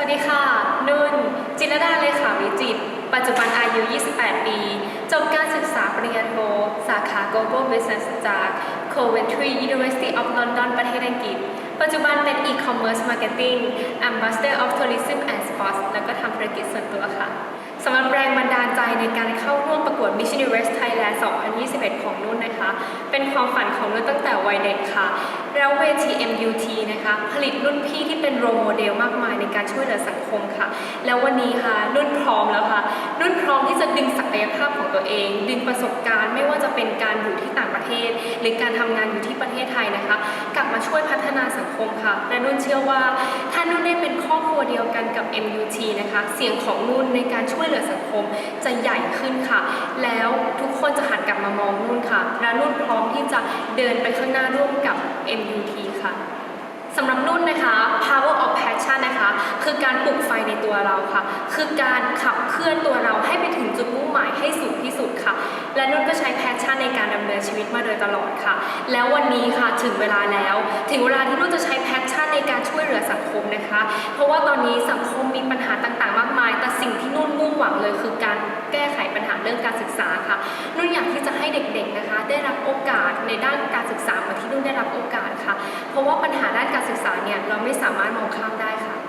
วัสดีค่ะ นุ่น จิรดาเลขาวิจิต ปัจจุบันอายุ 28 ปี จบการศึกษาปริญญาโท สาขา Global Business จาก Coventry University of London ประเทศอังกฤษ ปัจจุบันเป็น e-commerce marketing ambassador of tourism and sports แล้วก็ทำธุรกิจส่วนตัวค่ะสำหรับแรงบันดาลใจในการเข้าร่วมประกวด Miss Universe Thailand 2021 ของนุ่นนะคะ เป็นความฝันของนุ่นตั้งแต่วัยเด็กค่ะ แล้วเวที MUT น ผลิตรุ่นพี่ที่เป็นโรโมเดลมากมายในการช่วยเหลือสังคมค่ะ แล้ววันนี้ค่ะนุ่นพร้อมแล้วค่ะนุ่นพร้อมที่จะดึงศักยภาพของตัวเอง ดึงประสบการณ์ไม่ว่าจะเป็นการอยู่ที่ต่างประเทศ หรือการทำงานอยู่ที่ประเทศไทยนะคะ กลับมาช่วยพัฒนาสังคมค่ะ และนุ่นเชื่อว่าถ้านุ่นได้เป็นครอบครัวเดียวกันกับ MUT นะคะ เสียงของนุ่นในการช่วยเหลือสังคมจะใหญ่ขึ้นค่ะ แล้วทุกคนจะหันกลับมามองนุ่นค่ะ และนุ่นพร้อมที่จะเดินไปข้างหน้าร่วมกับ MUT ค่ะ สำหรับนุ่นนะคะ power of passion นะคะ คือการปลุกไฟในตัวเราค่ะ คือการขับเคลื่อนตัวเราให้ไปถึงจุดมุ่งหมายให้สูงที่สุดค่ะ และนุ่นก็ใช้ passion ในการดำเนินชีวิตมาโดยตลอดค่ะ แล้ววันนี้ค่ะถึงเวลาแล้ว ถึงเวลาที่นุ่นจะใช้ passion ในการช่วยเหลือสังคมนะคะ เพราะว่าตอนนี้สังคมมีปัญหาต่างๆ มากมาย แต่สิ่งที่นุ่นมุ่งหวังเลย คือการแก้ไขปัญหาเรื่องการศึกษาค่ะ นุ่นอยากที่จะให้เด็กๆนะคะ ได้รับโอ กาสในด้านการศึกษามาที่นุ่นได้รับโอกาสค่ะ เพราะว่าปัญหาด้านการศึกษาเนี่ยเราไม่สามารถมองข้ามได้ค่ะ